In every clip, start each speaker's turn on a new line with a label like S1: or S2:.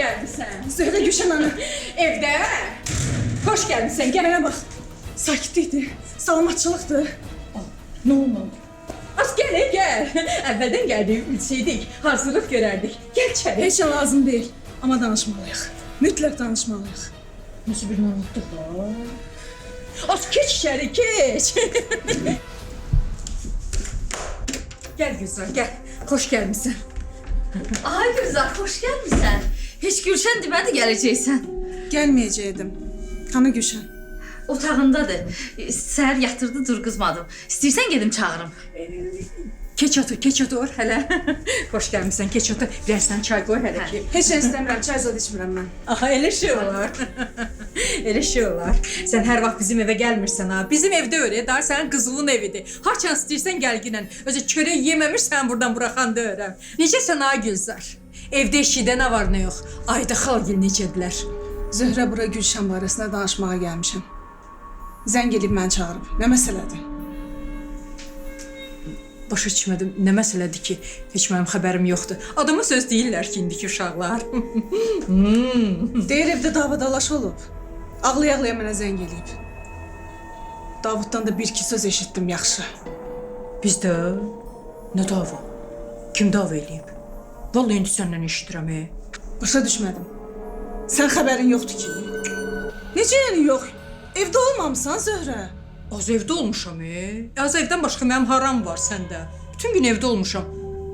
S1: gelmişsən.
S2: Zöhrə Gülşən ana.
S1: Evdə. Xoş gəlmisən. Gəl
S2: Mənə bax. Sakitlikdir. Salamatçılıqdır.
S1: Nə olmadı? Az gəl, e, gəl. Əvvəldən gəldik, bilsəydik, hazırlıq görərdik. Gəl içəri.
S2: Heç nə lazım deyil. Amma danışmalıyıq. Mütləq danışmalıyıq.
S1: Nasıl bir unutduq da? Az keç içəri, keç. gəl Gülzar, gəl. Xoş gəlmisən.
S3: Ay Gülzar, hoş gelmişsin. Hiç Gülşen demedi geleceksen.
S2: Gəlməyəcəydim. Hanı Gülşən?
S3: Otağındadır. Səhər yatırdı, dur qızmadım. İstəyirsən gedim çağırım.
S1: Keç otur, keç otur hələ. Xoş gəlmisən, keç otur. Bilərsən çay qoy hələ ki.
S2: Heç istəmirəm. Çay zad içmirəm mən.
S1: Aha, elə şey olar. elə şey olar. Sən hər vaxt bizim evə gəlmirsən ha. Bizim evdə öyle, daha sənin qızılın evidir. Haçan istəyirsən gəl ginən. Özü çörək yeməmirsən buradan buraxan deyirəm. Necəsən ha Gülzar? Evdə eşidə nə var nə yox. Ayda xalgil necədilər?
S2: Zöhrə bura Gülşən barəsində danışmağa gəlmişəm. Zəng edib məni çağırıb. Nə məsələdir?
S1: Başa düşmədim. Nə məsələdir ki, heç mənim xəbərim yoxdur. Adama söz deyirlər ki, indiki uşaqlar.
S2: Deyir evdə davadalaş olub. Ağlaya-ağlaya mənə zəng eləyib. Davuddan da bir-iki söz eşitdim yaxşı.
S1: Bizdə nə dava? Kim dava eləyib? Vallahi indi səndən eşidirəm. E.
S2: Başa düşmədim. Sən xəbərin yoxdur ki? Necə yəni yox? Evdə olmamısan Zöhrə?
S1: Az evdə olmuşam. E. Az evdən başqa mənim haram var səndə. Bütün gün evdə olmuşam.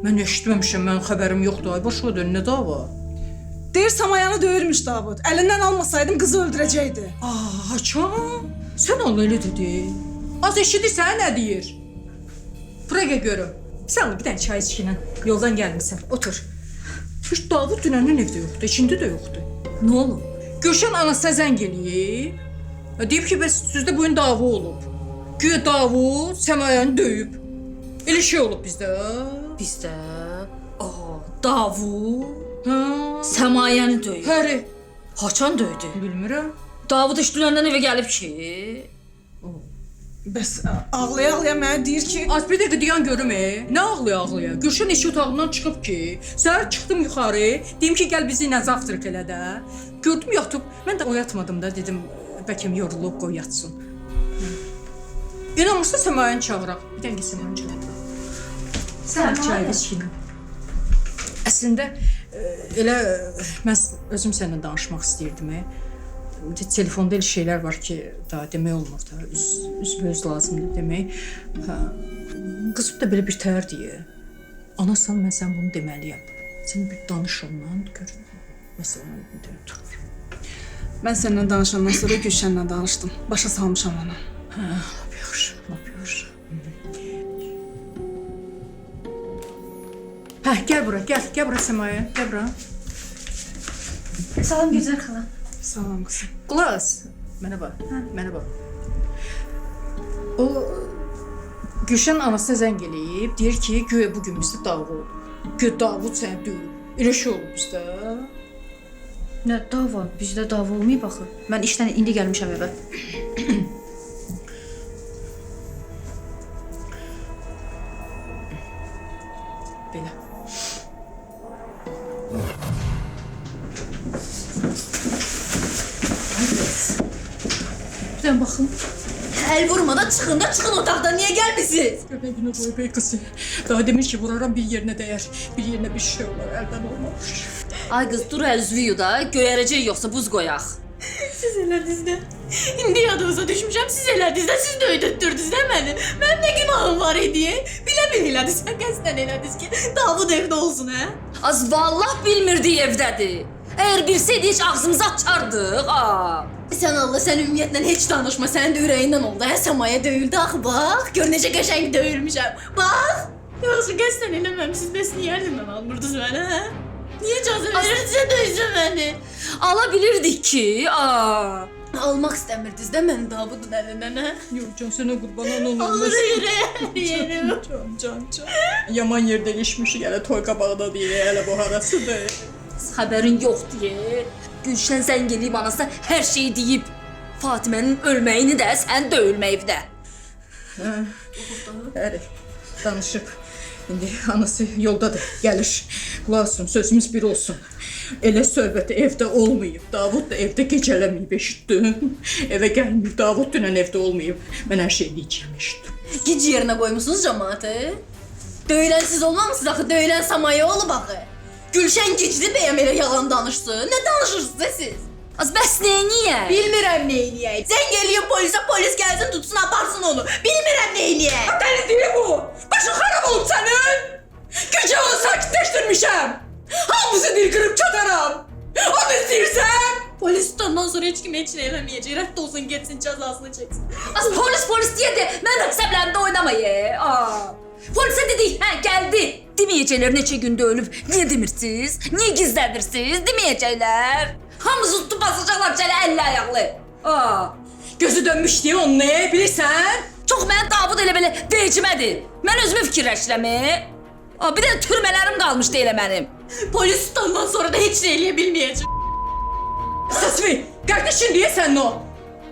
S1: Mən eşitməmişəm, mənim xəbərim yoxdur. Ay başa dön, nə dava?
S2: Deyir Samayanı döyürmüş Davud. Əlindən almasaydım qızı öldürəcəkdi.
S1: Aa, haçan? Sən onu elə dedi. Az eşidirsən nə deyir? Bıraqa görüm. Sən bir dənə çay içkinən yoldan gəlmisən. Otur. Heç Davud dünəndən evdə yoxdur, içində də yoxdur.
S3: Ne oldu?
S1: Gülşen anasına zəng eləyib. Deyib ki, bəs sizdə bu gün dava olub. Güya Davud Səmayanı döyüb. Elə şey olub bizdə.
S3: Bizdə Aa, Davud
S1: Hə?
S3: Səmayəni döyür.
S1: Həri.
S3: Haçan döydü?
S1: Bilmirəm.
S3: Davud iş dünəndən evə gəlib ki.
S2: Bəs ə, ağlaya-ağlaya mənə deyir ki,
S1: Az bir dəqiqə dayan görüm e. Nə ağlaya ağlaya? Gülşen eşi otağından çıxıb ki, səhər çıxdım yuxarı, dedim ki, gəl bizi ilə zavtrak elə də. Gördüm yatıb. Mən də oyatmadım da, dedim bəlkə yorulub qoy yatsın. İnanmırsa Səmayanı çağıraq. Bir dəqiqə Səmayanı çağıraq. Sən çay içkin. Əslində e, elə e, mən özüm səninlə danışmaq istəyirdim. e. Telefonda elə şeylər var ki, daha demək olmur da. Üz üzbəüz lazımdır demək. Hə. Qızım da belə bir təhər deyə. Anasan mən sən bunu deməliyəm. Sən bir danış ondan gör. Məsələn, otur.
S2: mən səninlə danışandan sonra Gülşənlə danışdım. Başa salmışam onu.
S1: Hə, lap yaxşı, lap yaxşı. Hə, gəl bura, gəl, gəl bura Səmaya, gəl bura.
S3: Salam Gülzar xala.
S2: Salam qızım.
S1: Mənə bax. Hə, bax. O Gülşən anasına zəng eləyib, deyir ki, güya bu gün bizdə dava oldu. Güya Davud səni döyüb. Elə şey olub bizdə.
S4: Nə dava? Bizdə dava olmayıb axı. Mən işdən indi gəlmişəm evə.
S1: Belə. Bir dənə baxın.
S3: El vurmadan çıxın da çıxın otaqdan. Niyə gəlmisiniz?
S1: Göbəyinə qoy bey qızı. Daha demir ki, vuraram bir yerinə dəyər. Bir yerinə bir şey olar, əldən olmamış.
S3: Ay qız dur üzvüyü da. Göyərəcək yoxsa buz qoyaq. Siz elədinizdə. İndi yadınıza düşmüşəm. Siz elədinizdə. Siz də ödətdirdiniz də məni. Mənim nə günahım var idi? Bilə bil elədiniz. Sən qəsdən elədiniz ki, Davud evdə olsun, hə? Az vallah bilmirdi evdədir. Əgər bilsəydi heç ağzımızı açardıq. Aa. Sən Allah, sən ümumiyyətlə heç danışma. Sənin də ürəyindən oldu. Hə, Səmaya döyüldü axı, bax. Gör necə qəşəng döyülmüşəm. Bax. Yoxsa qəsdən eləməmisiniz. Bəs niyə əlimdən almırdınız məni, hə? Niyə icazə verirsiniz döysün məni? Ala bilirdik ki, aa. Almaq istəmirdiniz də məni Davudun əlindən, hə?
S1: Yox, can sənə qurban olum.
S3: Alır ürəyə, yerim.
S1: Can, can, can. Yaman yerdə ilişmişik, hələ toy qabağında deyil, hələ bu harasıdır.
S3: Xəbərin yoxdur, ye. Gülşən zəng eləyib anasına hər şeyi deyib. Fatimənin ölməyini də sən döyülməyib də.
S1: Həri, danışıb. İndi anası yoldadır, gəlir. Qulaq asın, sözümüz bir olsun. Elə söhbət evdə olmayıb. Davud da evdə gecələməyib, eşitdin? Evə gəlməyib, Davud dünən evdə olmayıb. Mən hər şeyi deyəcəm, eşitdin?
S3: Gic yerine koymuşsunuz cemaati. Döyülen siz olmamışsınız axı, döyülen Samaya olub axı. Gülşen Gicli bəyəm elə yalan danışsın. Ne danışırsınız da siz? Az bəs nə niyə? Bilmirəm nə eləyək. Zəng eləyim polisə, polis gəlsin tutsun aparsın onu. Bilmirəm nə eləyək.
S1: Dəli deyil bu! Başın xarab olub sənin! Gecə onu sakitləşdirmişəm! Hamısı dil qırıb çataram! Onu istəyirsən?
S3: Polis tutandan sonra heç kim heç nə eləməyəcək. Rədd olsun getsin cəzasını çəksin.
S5: Az polis polis diye de ben hesaplarında oynamayı. Aa. Polise dedik, ha geldi. Demeyecekler neçe günde ölüp. Niye demirsiz? Niye gizledirsiniz? Demeyecekler. Hamımızı tutup basacaklar çele elle ayaklı. Aa.
S1: Gözü dönmüş deyə onu nə bilirsən?
S5: Çox mən Davud elə belə vecimədir. Mən özümü fikirləşirəmi? Aa, bir də türmələrim qalmışdı elə mənim.
S3: Polis tutandan sonra da heç nə eləyə bilməyəcək.
S1: Səsvi, qardaşın deyəsən o.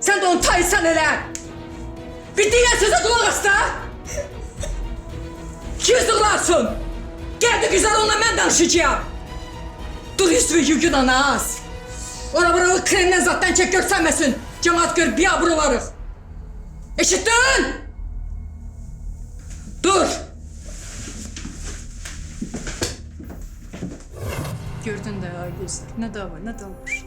S1: Sən də onu taysan elə. Bir deyən sözə qulaq as da. Gəldi güzel onunla mən danışacağım. Dur üstü yükün anas. Ora buralı kremden zattan çek görsənməsin. Cemaat gör bir abrolarıq. Eşittin? Dur. Gördün də ay gözlər. Nə dava, nə dalmış.